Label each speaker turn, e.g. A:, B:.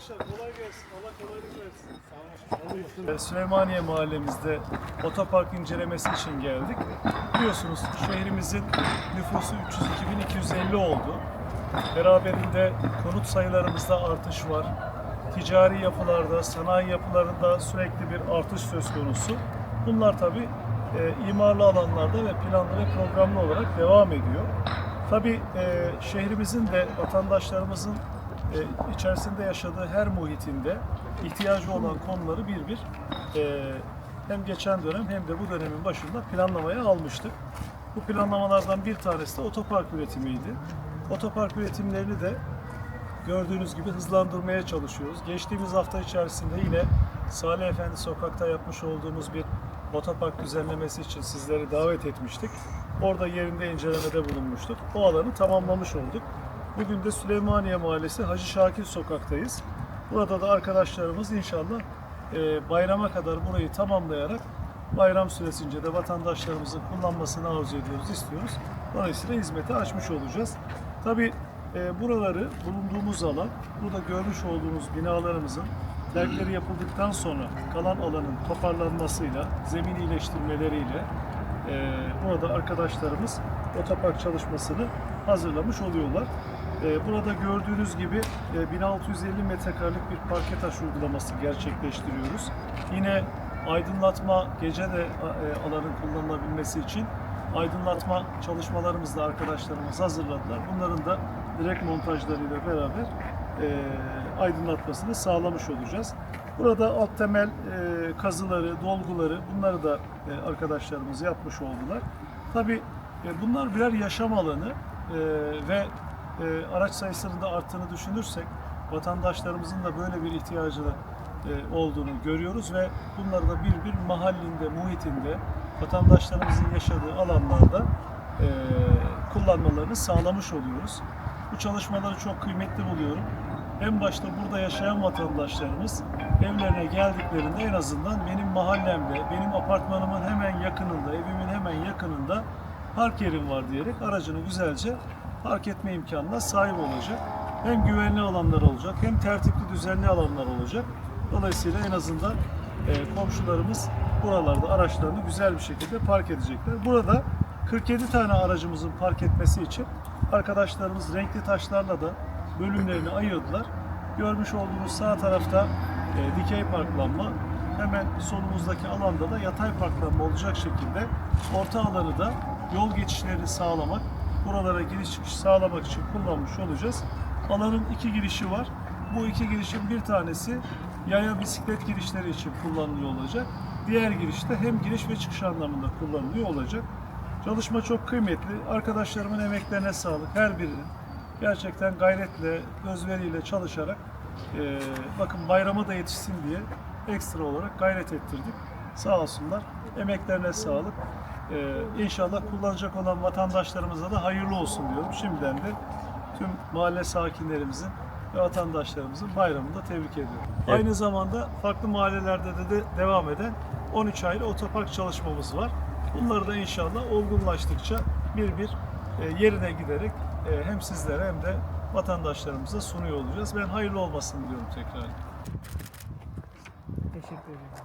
A: Arkadaşlar kolay gelsin. Allah kolaylık versin. Sağ olun. Süleymaniye mahallemizde otopark incelemesi için geldik. Biliyorsunuz şehrimizin nüfusu 302.250 oldu. Beraberinde konut sayılarımızda artış var. Ticari yapılarda, sanayi yapılarında sürekli bir artış söz konusu. Bunlar tabii e, imarlı alanlarda ve planlı ve programlı olarak devam ediyor. Tabii e, şehrimizin de vatandaşlarımızın e, içerisinde yaşadığı her muhitinde ihtiyacı olan konuları bir bir e, hem geçen dönem hem de bu dönemin başında planlamaya almıştık. Bu planlamalardan bir tanesi de otopark üretimiydi. Otopark üretimlerini de gördüğünüz gibi hızlandırmaya çalışıyoruz. Geçtiğimiz hafta içerisinde yine Salih Efendi Sokak'ta yapmış olduğumuz bir otopark düzenlemesi için sizleri davet etmiştik. Orada yerinde incelemede bulunmuştuk. O alanı tamamlamış olduk. Bugün de Süleymaniye Mahallesi Hacı Şakir Sokak'tayız. Burada da arkadaşlarımız inşallah e, bayrama kadar burayı tamamlayarak bayram süresince de vatandaşlarımızın kullanmasını arzu ediyoruz, istiyoruz. Dolayısıyla hizmeti açmış olacağız. Tabii e, buraları, bulunduğumuz alan, burada görmüş olduğunuz binalarımızın terkleri yapıldıktan sonra kalan alanın toparlanmasıyla, zemin iyileştirmeleriyle e, burada arkadaşlarımız otopark çalışmasını hazırlamış oluyorlar. E, burada gördüğünüz gibi e, 1650 metrekarelik bir parke taş uygulaması gerçekleştiriyoruz. Yine aydınlatma gece de e, alanın kullanılabilmesi için aydınlatma çalışmalarımızı da arkadaşlarımız hazırladılar. Bunların da direkt montajlarıyla beraber e, aydınlatmasını sağlamış olacağız. Burada alt temel e, kazıları, dolguları bunları da e, arkadaşlarımız yapmış oldular. Tabii e, bunlar birer yaşam alanı e, ve e, araç sayısının da arttığını düşünürsek vatandaşlarımızın da böyle bir ihtiyacı e, olduğunu görüyoruz ve bunları da bir bir mahallinde, muhitinde vatandaşlarımızın yaşadığı alanlarda e, kullanmalarını sağlamış oluyoruz. Bu çalışmaları çok kıymetli buluyorum. En başta burada yaşayan vatandaşlarımız evlerine geldiklerinde en azından benim mahallemde, benim apartmanımın hemen yakınında, evimin hemen yakınında park yerim var diyerek aracını güzelce park etme imkanına sahip olacak. Hem güvenli alanlar olacak, hem tertipli düzenli alanlar olacak. Dolayısıyla en azından e, komşularımız buralarda araçlarını güzel bir şekilde park edecekler. Burada 47 tane aracımızın park etmesi için arkadaşlarımız renkli taşlarla da bölümlerini ayırdılar. Görmüş olduğunuz sağ tarafta e, dikey parklanma, hemen solumuzdaki alanda da yatay parklanma olacak şekilde orta alanı da yol geçişlerini sağlamak, buralara giriş çıkış sağlamak için kullanmış olacağız. Alanın iki girişi var. Bu iki girişin bir tanesi yaya bisiklet girişleri için kullanılıyor olacak. Diğer girişte hem giriş ve çıkış anlamında kullanılıyor olacak. Çalışma çok kıymetli. Arkadaşlarımın emeklerine sağlık. Her birinin gerçekten gayretle, özveriyle çalışarak e, bakın bayrama da yetişsin diye ekstra olarak gayret ettirdik. Sağ olsunlar. Emeklerine sağlık. E, inşallah kullanacak olan vatandaşlarımıza da hayırlı olsun diyorum. Şimdiden de tüm mahalle sakinlerimizin ve vatandaşlarımızın bayramını da tebrik ediyorum.
B: Evet.
A: Aynı zamanda farklı mahallelerde de, de devam eden 13 ayrı otopark çalışmamız var. Bunları da inşallah olgunlaştıkça bir bir e, yerine giderek e, hem sizlere hem de vatandaşlarımıza sunuyor olacağız. Ben hayırlı olmasını diliyorum tekrar.
C: Teşekkür ederim.